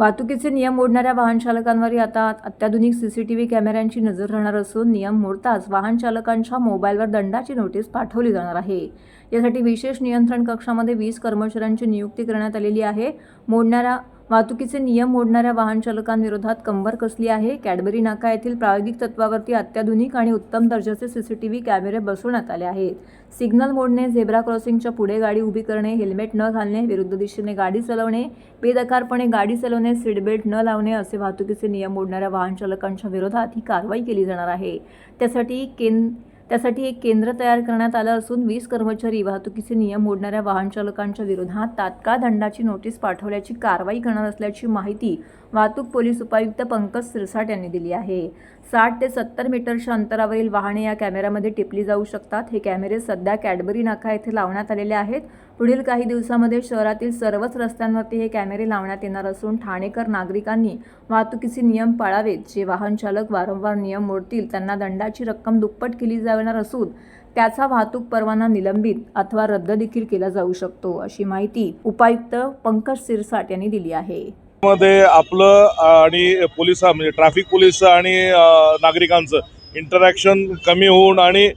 वाहतुकीचे नियम मोडणाऱ्या वाहनचालकांवर आता अत्याधुनिक सी सी टी व्ही कॅमेऱ्यांची नजर राहणार असून नियम मोडताच वाहनचालकांच्या मोबाईलवर दंडाची नोटीस पाठवली जाणार आहे. यासाठी विशेष नियंत्रण कक्षामध्ये वीस कर्मचाऱ्यांची नियुक्ती करण्यात आलेली आहे. मोडणाऱ्या वाहतुकीचे नियम मोडणाऱ्या वाहन चालकांविरोधात कंबर कसली आहे? कॅडबरी नाका येथील प्रायोगिक तत्वावरती अत्याधुनिक आणि उत्तम दर्जाचे सीसीटीव्ही कॅमेरे बसवण्यात आले आहेत. सिग्नल मोडणे झेब्रा क्रॉसिंगच्या पुढे गाडी उभी करणे हेल्मेट न घालणे विरुद्ध दिशेने गाडी चालवणे बेदकारपणे गाडी चालवणे सीटबेल्ट न लावणे असे वाहतुकीचे नियम मोडणाऱ्या वाहन चालकांच्या विरोधात ही कारवाई केली जाणार आहे. त्यासाठी केन त्यासाठी एक केंद्र तयार करण्यात आलं असून वीस कर्मचारी वाहतुकीचे नियम मोडणाऱ्या वाहन चालकांच्या विरोधात तात्काळ दंडाची नोटीस पाठवल्याची कारवाई करणार असल्याची माहिती वाहतूक पोलीस उपायुक्त पंकज सिरसाट यांनी दिली आहे. साठ ते सत्तर मीटरच्या अंतरावरील वाहने या कॅमेऱ्यामध्ये टिपली जाऊ शकतात. हे कॅमेरे सध्या कॅडबरी नाका येथे लावण्यात आलेले आहेत. पुढील काही दिवसामध्ये शहरातील सर्वच रस्त्यांवरती हे कॅमेरे लावण्यात येणार असून ठाणेकर नागरिकांनी वाहतुकीचे नियम पाळावेत. जे वाहन चालक वारंवार नियम मोडतील त्यांना दंडाची रक्कम दुप्पट केली जाणार असून त्याचा वाहतूक परवाना निलंबित अथवा रद्द देखील केला जाऊ शकतो अशी माहिती उपायुक्त पंकज सिरसाट यांनी दिली आहे. मध्ये आपलं आणि पोलीस म्हणजे ट्रॅफिक पोलीस आणि नागरिकांचं इंटरॅक्शन कमी होऊन आणि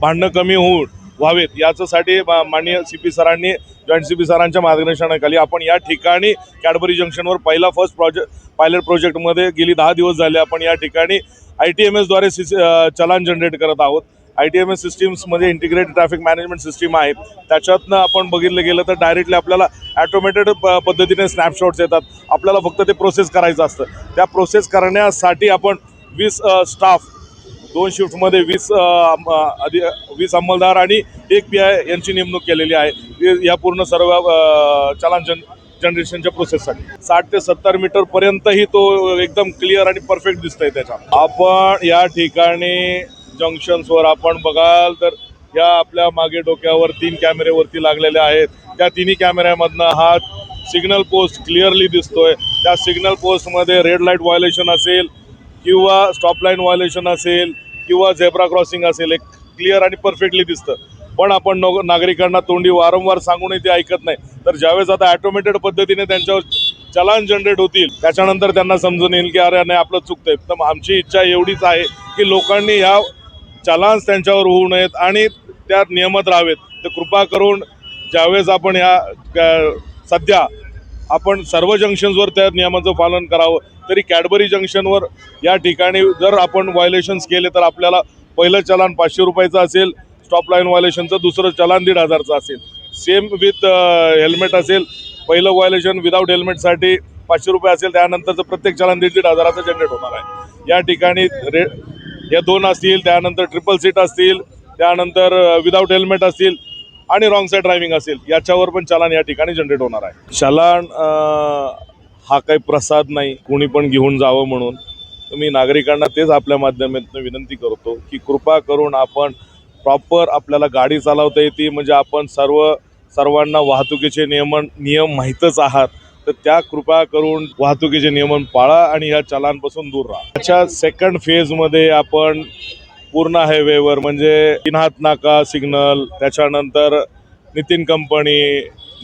भांडणं कमी होऊन व्हावेत. याच्यासाठी माननीय सी पी सरांनी जॉईंट सी पी सरांच्या मार्गदर्शनाखाली आपण या ठिकाणी कॅडबरी जंक्शनवर पहिला फर्स्ट प्रोजेक्ट पायलट प्रोजेक्टमध्ये गेली दहा दिवस झाले. आपण या ठिकाणी आय टी एम एसद्वारे सी चलान जनरेट करत आहोत. आय टी एम एस सिस्टीम्समध्ये इंटिग्रेटेड ट्रॅफिक मॅनेजमेंट सिस्टीम आहे त्याच्यातनं आपण बघितलं गेलं तर डायरेक्टली आपल्याला ॲटोमेटेड प पद्धतीने स्नॅपशॉट्स येतात. आपल्याला फक्त ते प्रोसेस करायचं असतं. त्या प्रोसेस करण्यासाठी आपण वीस स्टाफ दोन शिफ्टमध्ये वीस अधि वीस अंमलदार आणि एक पी आय यांची नेमणूक केलेली आहे. या पूर्ण सर्व चलान जन जनरेशनच्या प्रोसेससाठी. साठ ते सत्तर मीटर पर्यंतही तो एकदम क्लिअर आणि परफेक्ट दिसतंय त्याच्या. आपण या ठिकाणी जंक्शन्सवर आपण बघाल तर या आपल्या मागे डोक्यावर तीन कॅमेरेवरती लागलेल्या लागलेले आहेत. त्या तिन्ही कॅमेऱ्यामधनं हा सिग्नल पोस्ट क्लिअरली दिसतोय. त्या सिग्नल पोस्टमध्ये रेड लाइट व्हायोलेशन असेल किंवा स्टॉप लाईन व्हायोलेशन असेल किंवा झेब्रा क्रॉसिंग असेल एक क्लिअर आणि परफेक्टली दिसतं. पण आपण नो नागरिकांना तोंडी वारंवार सांगूनही ते ऐकत नाही. तर ज्यावेळेस आता ॲटोमेटेड पद्धतीने त्यांच्यावर चलान जनरेट होतील त्याच्यानंतर त्यांना समजून येईल की अरे नाही आपलं चुकतं आहे तर आमची इच्छा एवढीच आहे की लोकांनी ह्या चलान्स त्यांच्यावर होऊ नयेत आणि त्या नियमत राहावेत. तर कृपा करून ज्यावेळेस आपण ह्या सध्या आपण सर्व जंक्शन्सवर त्या नियमाचं पालन करावं तरी कॅडबरी जंक्शनवर या ठिकाणी जर आपण व्हायोलेशन्स केले तर आपल्याला पहिलं चलान पाचशे रुपयाचं असेल स्टॉप लाईन व्हायोलेशनचं दुसरं चलान दीड हजारचं असेल. सेम विथ हेल्मेट असेल पहिलं व्हायोलेशन विदाऊट हेल्मेटसाठी पाचशे रुपये असेल त्यानंतरचं प्रत्येक चलान दीड दीड हजाराचं जनरेट होणार आहे. या ठिकाणी रे या दोन असतील त्यानंतर ट्रिपल सीट असतील त्यानंतर विदाऊट हेल्मेट असतील आणि रॉंग साईड ड्रायव्हिंग असेल याच्यावर पण चलान या ठिकाणी जनरेट होणार आहे. चलान हा काही प्रसाद नाही कोणी पण घेऊन जावं म्हणून. तर मी नागरिकांना तेच आपल्या माध्यमातून विनंती करतो की कृपा करून आपण प्रॉपर आपल्याला गाडी चालवता येते म्हणजे आपण सर्व सर्वांना वाहतुकीचे नियमन नियम माहीतच आहात. तर त्या कृपा करून वाहतुकीचे नियमन पाळा आणि ह्या चलांपासून दूर राहा. त्याच्या सेकंड फेजमध्ये आपण पूर्ण हायवेवर म्हणजे किन्हात नाका सिग्नल त्याच्यानंतर Nitin company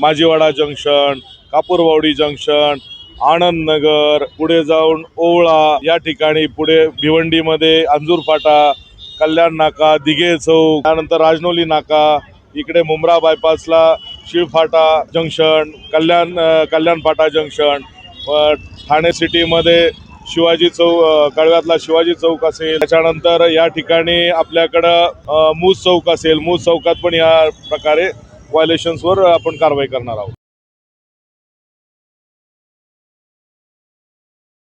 Majiwada junction Kapurbawdi junction Anand Nagar पुढे जाऊन ओवळा या ठिकाणी पुढे भिवंडीमध्ये अंजूर फाटा कल्याण नाका दिघे चौक त्यानंतर राजनोली नाका इकडे मुंब्रा बायपासला शिवफाटा जंक्शन कल्याण कल्याण फाटा जंक्शन. ठाणे सिटीमध्ये शिवाजी चौक कळव्यातला शिवाजी चौक असेल. त्याच्यानंतर या ठिकाणी आपल्याकडं अ, मूस चौक असेल. मूस चौकात पण या प्रकारे व्हायोलेशन्सवर आपण कारवाई करणार आहोत.